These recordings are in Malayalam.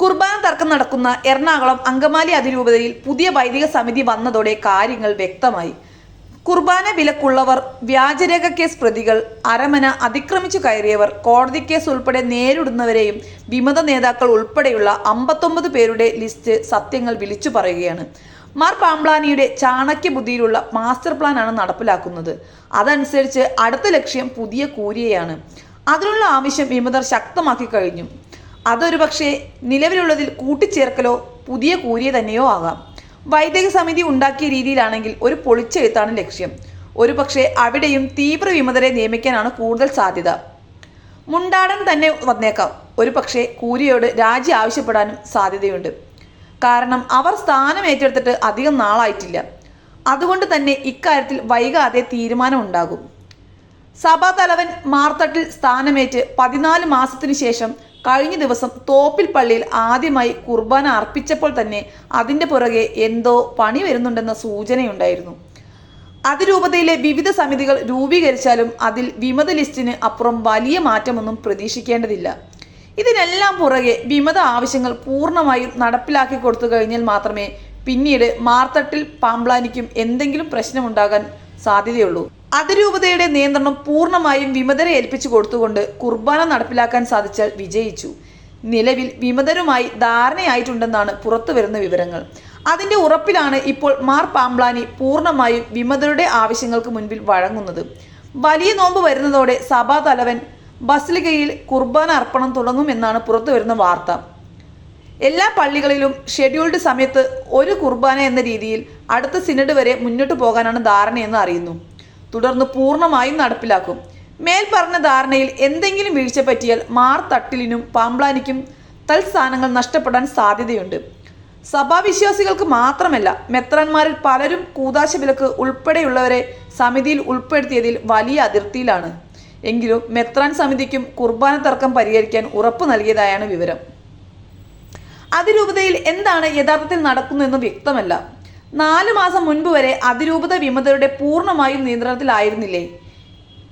കുർബാന തർക്കം നടക്കുന്ന എറണാകുളം അങ്കമാലി അതിരൂപതയിൽ പുതിയ വൈദിക സമിതി വന്നതോടെ കാര്യങ്ങൾ വ്യക്തമായി. കുർബാന വിലക്കുള്ളവർ വ്യാജരേഖ കേസ് പ്രതികൾ അരമന അതിക്രമിച്ചു കയറിയവർ കോടതി കേസ് ഉൾപ്പെടെ നേരിടുന്നവരെയും വിമത നേതാക്കൾ ഉൾപ്പെടെയുള്ള അമ്പത്തൊമ്പത് പേരുടെ ലിസ്റ്റ് സത്യങ്ങൾ വിളിച്ചു പറയുകയാണ്. മാർ പാംബ്ലാനിയുടെ ചാണക്യ ബുദ്ധിയിലുള്ള മാസ്റ്റർ പ്ലാനാണ് നടപ്പിലാക്കുന്നത്. അതനുസരിച്ച് അടുത്ത ലക്ഷ്യം പുതിയ കൂരിയയാണ്. അതിനുള്ള ആവശ്യം വിമതർ ശക്തമാക്കി കഴിഞ്ഞു. അതൊരു പക്ഷേ നിലവിലുള്ളതിൽ കൂട്ടിച്ചേർക്കലോ പുതിയ കൂരിയ തന്നെയോ ആകാം. വൈദിക സമിതി ഉണ്ടാക്കിയ രീതിയിലാണെങ്കിൽ ഒരു പൊളിച്ചെഴുത്താണ് ലക്ഷ്യം. ഒരു പക്ഷേ അവിടെയും തീവ്ര വിമതരെ നിയമിക്കാനാണ് കൂടുതൽ സാധ്യത. മുണ്ടാടൻ തന്നെ വന്നേക്കാം. ഒരു പക്ഷേ കൂരിയോട് രാജി ആവശ്യപ്പെടാനും സാധ്യതയുണ്ട്. കാരണം അവർ സ്ഥാനം ഏറ്റെടുത്തിട്ട് അധികം നാളായിട്ടില്ല. അതുകൊണ്ട് തന്നെ ഇക്കാര്യത്തിൽ വൈകാതെ തീരുമാനമുണ്ടാകും സഭാതലവൻ സഭാ തലവൻ മാർത്തട്ടിൽ സ്ഥാനമേറ്റ് പതിനാല് മാസത്തിനു ശേഷം കഴിഞ്ഞ ദിവസം തോപ്പിൽ പള്ളിയിൽ ആദ്യമായി കുർബാന അർപ്പിച്ചപ്പോൾ തന്നെ അതിന്റെ പുറകെ എന്തോ പണി വരുന്നുണ്ടെന്ന സൂചനയുണ്ടായിരുന്നു. അതിരൂപതയിലെ വിവിധ സമിതികൾ രൂപീകരിച്ചാലും അതിൽ വിമത ലിസ്റ്റിന് അപ്പുറം വലിയ മാറ്റമൊന്നും പ്രതീക്ഷിക്കേണ്ടതില്ല. ഇതിനെല്ലാം പുറകെ വിമത ആവശ്യങ്ങൾ പൂർണമായും നടപ്പിലാക്കി കൊടുത്തു കഴിഞ്ഞാൽ മാത്രമേ പിന്നീട് മാർത്തട്ടിൽ പാമ്പ്ലാനിക്കും എന്തെങ്കിലും പ്രശ്നമുണ്ടാകാൻ സാധ്യതയുള്ളൂ. അതിരൂപതയുടെ നിയന്ത്രണം പൂർണമായും വിമതരെ ഏൽപ്പിച്ചു കൊടുത്തുകൊണ്ട് കുർബാന നടപ്പിലാക്കാൻ സാധിച്ചാൽ വിജയിച്ചു. നിലവിൽ വിമതരുമായി ധാരണയായിട്ടുണ്ടെന്നാണ് പുറത്തുവരുന്ന വിവരങ്ങൾ. അതിന്റെ ഉറപ്പിലാണ് ഇപ്പോൾ മാർ പാംപ്ലാനി പൂർണമായും വിമതരുടെ ആവശ്യങ്ങൾക്ക് മുൻപിൽ വഴങ്ങുന്നത്. വലിയ നോമ്പ് വരുന്നതോടെ സഭാ തലവൻ ബസ്ലികയിൽ കുർബാന അർപ്പണം തുടങ്ങുമെന്നാണ് പുറത്തുവരുന്ന വാർത്ത. എല്ലാ പള്ളികളിലും ഷെഡ്യൂൾഡ് സമയത്ത് ഒരു കുർബാന എന്ന രീതിയിൽ അടുത്ത സിനഡ് വരെ മുന്നോട്ട് പോകാനാണ് ധാരണയെന്ന് അറിയുന്നു. തുടർന്ന് പൂർണമായും നടപ്പിലാക്കും. മേൽപ്പറഞ്ഞ ധാരണയിൽ എന്തെങ്കിലും വീഴ്ച പറ്റിയാൽ മാർ തട്ടിലിനും പാമ്പ്ലാനിക്കും തൽസ്ഥാനങ്ങൾ നഷ്ടപ്പെടാൻ സാധ്യതയുണ്ട്. സഭാവിശ്വാസികൾക്ക് മാത്രമല്ല മെത്രാന്മാരിൽ പലരും കൂതാശ വിലക്ക് ഉൾപ്പെടെയുള്ളവരെ സമിതിയിൽ ഉൾപ്പെടുത്തിയതിൽ വലിയ അതിർത്തിയിലാണ്. എങ്കിലും മെത്രാൻ സമിതിക്കും കുർബാന തർക്കം പരിഹരിക്കാൻ ഉറപ്പ് നൽകിയതായാണ് വിവരം. അതിരൂപതയിൽ എന്താണ് യഥാർത്ഥത്തിൽ നടക്കുന്നതെന്ന് വ്യക്തമല്ല. നാല് മാസം മുൻപ് വരെ അതിരൂപത വിമതരുടെ പൂർണമായും നിയന്ത്രണത്തിലായിരുന്നില്ലേ?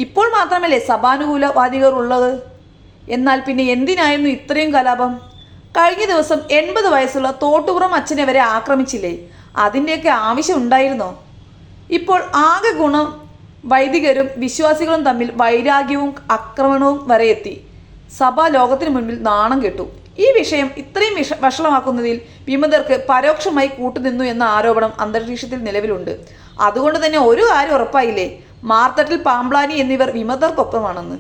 ഇപ്പോൾ മാത്രമല്ലേ സഭാനുകൂലവാദികൾ ഉള്ളത്? എന്നാൽ പിന്നെ എന്തിനായിരുന്നു ഇത്രയും കലാപം? കഴിഞ്ഞ ദിവസം എൺപത് വയസ്സുള്ള തോട്ടുപുറം അച്ഛനെ വരെ ആക്രമിച്ചില്ലേ? അതിന്റെയൊക്കെ ആവശ്യം ഉണ്ടായിരുന്നോ? ഇപ്പോൾ ആകെ ഗുണം വൈദികരും വിശ്വാസികളും തമ്മിൽ വൈരാഗ്യവും ആക്രമണവും വരെ എത്തി. സഭ ലോകത്തിന് മുൻപിൽ നാണം കെട്ടു. ഈ വിഷയം ഇത്രയും വിഷ വഷളമാക്കുന്നതിൽ വിമതർക്ക് പരോക്ഷമായി കൂട്ടുനിന്നു എന്ന ആരോപണം അന്തരീക്ഷത്തിൽ നിലവിലുണ്ട്. അതുകൊണ്ട് തന്നെ ഒരു കാര്യം ഉറപ്പായില്ലേ? മാർത്തട്ടിൽ പാമ്പ്ലാനി എന്നിവർ വിമതർക്കൊപ്പമാണെന്ന്.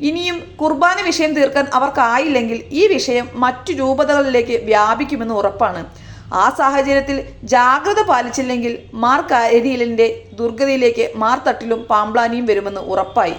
ഇനിയും കുർബാന വിഷയം തീർക്കാൻ അവർക്കായില്ലെങ്കിൽ ഈ വിഷയം മറ്റു രൂപതകളിലേക്ക് വ്യാപിക്കുമെന്ന് ഉറപ്പാണ്. ആ സാഹചര്യത്തിൽ ജാഗ്രത പാലിച്ചില്ലെങ്കിൽ മാർ കരിയലിന്റെ ദുർഗതിയിലേക്ക് മാർത്തട്ടിലും പാമ്പ്ലാനിയും വരുമെന്ന് ഉറപ്പായി.